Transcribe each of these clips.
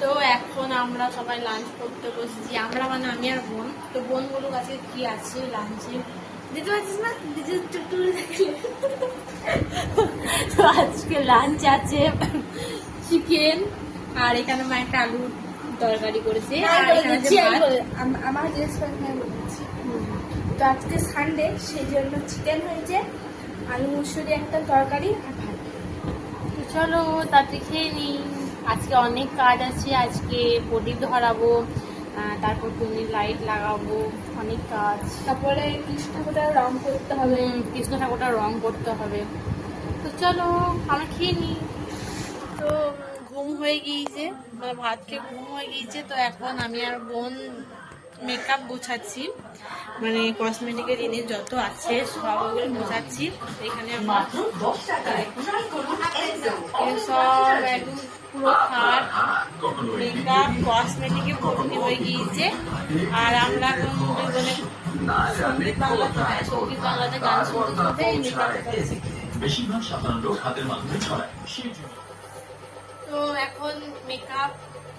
তো এখন আমরা সবাই লাঞ্চ করতে বসেছি। আমরা মানে আমি আর বোন। তো বোনগুলোর কাছে কি আছে লাঞ্চে দিতে পারছিস না। তো আজকে লাঞ্চ আছে চিকেন আর এখানে মা একটা আলু তরকারি করেছে। আমার তো আজকে সানডে সেই জন্য চিকেন হয়েছে আলু মুসুরি একটা তরকারি আর ভাত। চলো তাতে খেয়ে নিই। আজকে অনেক কাজ আছে আজকে প্রদীপ ধরাবো তারপর তুমি লাইট লাগাবো অনেক কাজ। তারপরে কৃষ্ণ ঠাকুরের রং করতে হবে। কৃষ্ণ ঠাকুরটা রং করতে হবে। তো চলো আমরা খেয়ে নিই। তো ঘুম হয়ে গিয়েছে মানে ভাত খেয়ে ঘুম হয়ে গিয়েছে তো এখন আমি আর বোন মেকআপ গোছাচ্ছি। মানে কসমেটিকের জিনিস যত আছে সব ওগুলো গোছাচ্ছি। এখানে সব একদম পুরো মেকআপ কসমেটিকে ভর্তি হয়ে গিয়েছে। আর আমরা ছড়ায় তো এখন মেকআপ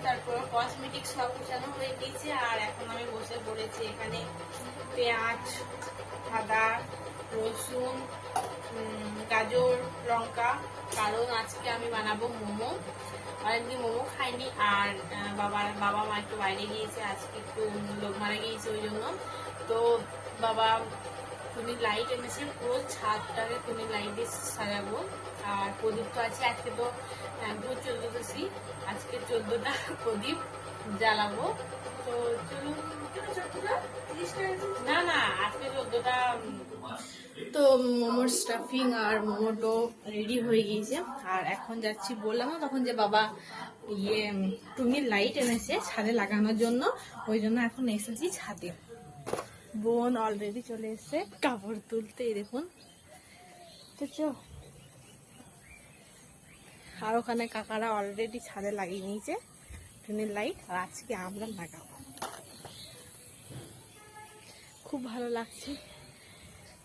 তারপর কসমেটিক সব হয়ে গিয়েছে। আর এখন আমি বসে পড়েছি এখানে পেঁয়াজ, আদা, রসুন গাজর, লঙ্কা, কারণ আজকে আমি বানাবো মোমো। অনেকদিন মোমো খাইনি, আর বাবার, বাবা মা একটু বাইরে গিয়েছে, আজকে একটু লোক মারা গিয়েছে ওই জন্য। তো বাবা তুমি লাইট এনেছে, পুরো ছাদটাকে তুমি লাইট দিয়ে সাজাবো। আর প্রদীপ তো আছে, আজকে তো ভোর চোদ্দশী আজকে চোদ্দটা প্রদীপ জ্বালাবো। তো চলুন না না, আজকে চোদ্দটা তো মোমোর স্টাফিং আর মোমোটো রেডি হয়ে গিয়েছে। আর এখন যাচ্ছি বললাম না তখন যে বাবা ইয়ে তুমি লাইট এনেছে ছাদে লাগানোর জন্য, ওই জন্য এখন এসেছি ছাদে। বোন অলরেডি চলে এসেছে কাপড় তুলতে দেখুন। তো আর ওখানে কাকারা অলরেডি ছাদে লাগিয়ে নিয়েছে টুনির লাইট আর আজকে আমরা লাগাবো। খুব ভালো লাগছে।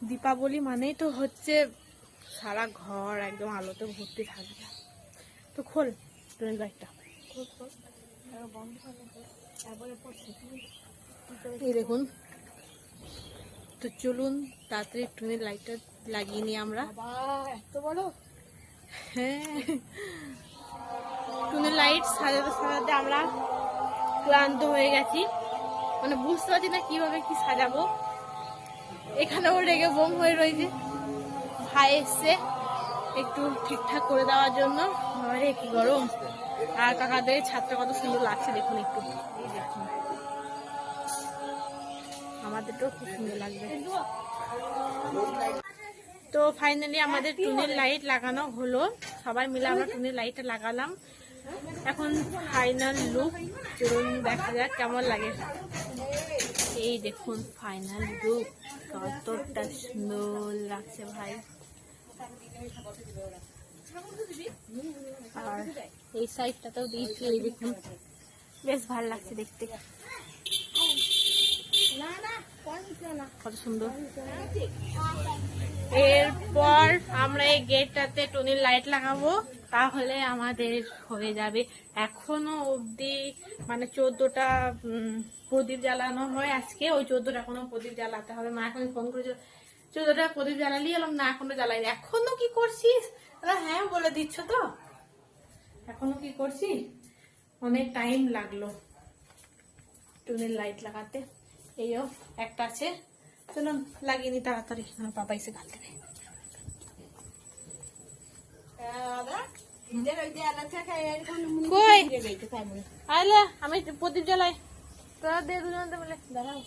দীপাবলি মানেই তো হচ্ছে সারা ঘর একদম আলোতে ভর্তি থাকবে। তো খোল টুনির লাইটটা এই দেখুন। তো চলুন তাড়াতাড়ি টুনির লাইটটা লাগিয়ে নিই আমরা। এত বড়? হ্যাঁ। টুনের লাইট সাজাতে সাজাতে আমরা ক্লান্ত হয়ে গেছি। মানে বুঝতে পারছি না কীভাবে কি সাজাবো। এখানেও রেগে বোম হয়ে রয়েছে। ভাই এসছে একটু ঠিকঠাক করে দেওয়ার জন্য। আরে কি গরম। আর কাকাদের ছাদটা কত সুন্দর লাগছে দেখুন একটু। আমাদেরটাও খুব সুন্দর লাগবে। তো ফাইনালি আমাদের টুনের লাইট লাগানো হলো। সবাই মিলে আমরা টুনের লাইটটা লাগালাম। এখন ফাইনাল লুক চলুন দেখা যাক কেমন লাগে। এই দেখুন ফাইনাল লুক কতটা সুন্দর লাগছে ভাই। আর এই সাইডটাতেও দিয়েছি, এই দেখুন। বেশ ভালো লাগছে দেখতে। কত সুন্দর। এরপর আমরা এই গেটটাতে টুনির লাইট লাগাবো। তাহলে আমাদের হয়ে যাবে। এখনও অবধি মানে চোদ্দটা প্রদীপ জ্বালানো হয় আজকে। ওই চোদ্দটা এখনও প্রদীপ জ্বালাতে হবে। মা এখন ফোন করেছে। চোদ্দটা প্রদীপ জ্বালালি এলাম, না, এখনও জ্বালাইনি। এখনও কি করছিস? হ্যাঁ বলে দিচ্ছ তো। এখনও কি করছি? অনেক টাইম লাগল। টুনির লাইট লাগাতে। এইও একটা আছে। চলুন, লাগিয়ে নি তাড়াতাড়ি। আমার বাবা এসে গাল দেবে। কই? আইলে আমি প্রদীপ জ্বালাই। তোরা দে দুজন বলে দাঁড়াও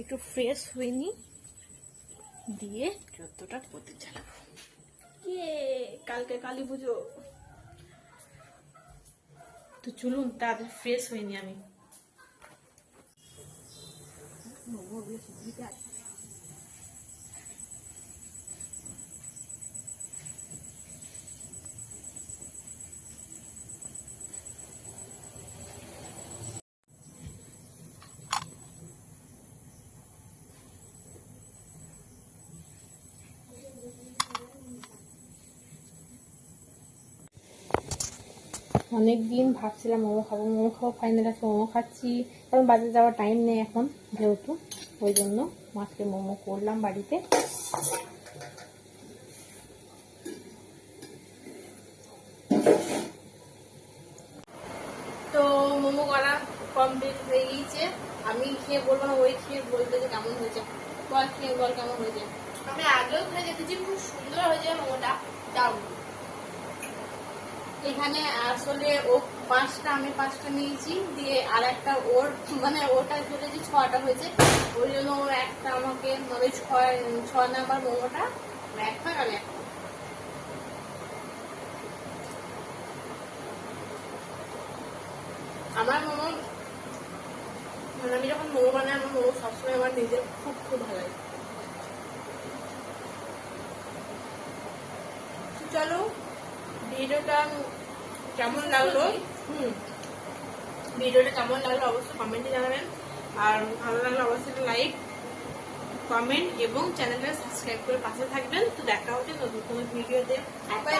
একটু ফ্রেশ হয়নি দিয়ে চোদ্দটা প্রদীপ জ্বালাবো। কালকে কালী পুজো। তো চলুন তাদের ফ্রেশ হয়নি আমি। অনেক দিন ভাবছিলাম মোমো খাব মোমো খাব ফাইনাল আজকে মোমো খাচ্ছি। কারণ বাজারে যাওয়ার টাইম নেই এখন, যেহেতু। ওই জন্য মাছকে মোমো করলাম বাড়িতে। তো মোমো করা কমপ্লিট হয়ে গিয়েছে। আমি খেয়ে বলব না, ওই খেয়ে বলবে যে কেমন হয়েছে। বল, খেয়ে বল কেমন হয়েছে। আমি আগেও খেয়ে দেখেছি, খুব সুন্দর হয়েছে মোমোটা। দাও এখানে আসলে ও পাঁচটা, আমি পাঁচটা নিয়েছি, দিয়ে আর একটা ওর মানে ওটা চলে যে ছটা হয়েছে ওই জন্য ও একটা আমাকে মানে ছয় ছয় নাম্বার মোমোটা, এক ভাগ আমার মোমো মানে আমি যখন মোমো বানাই, আমার মোমো সবসময় আমার নিজের খুব খুব ভালো লাগে। চলো ভিডিওটা কেমন লাগল? হুম। ভিডিওটা কেমন লাগল অবশ্যই কমেন্টে জানাবেন। আর ভালো লাগলে অবশ্যই লাইক কমেন্ট এবং চ্যানেলটা সাবস্ক্রাইব করে পাশে থাকবেন। তো দেখা হচ্ছে নতুন কোনো ভিডিওতে বাই বাই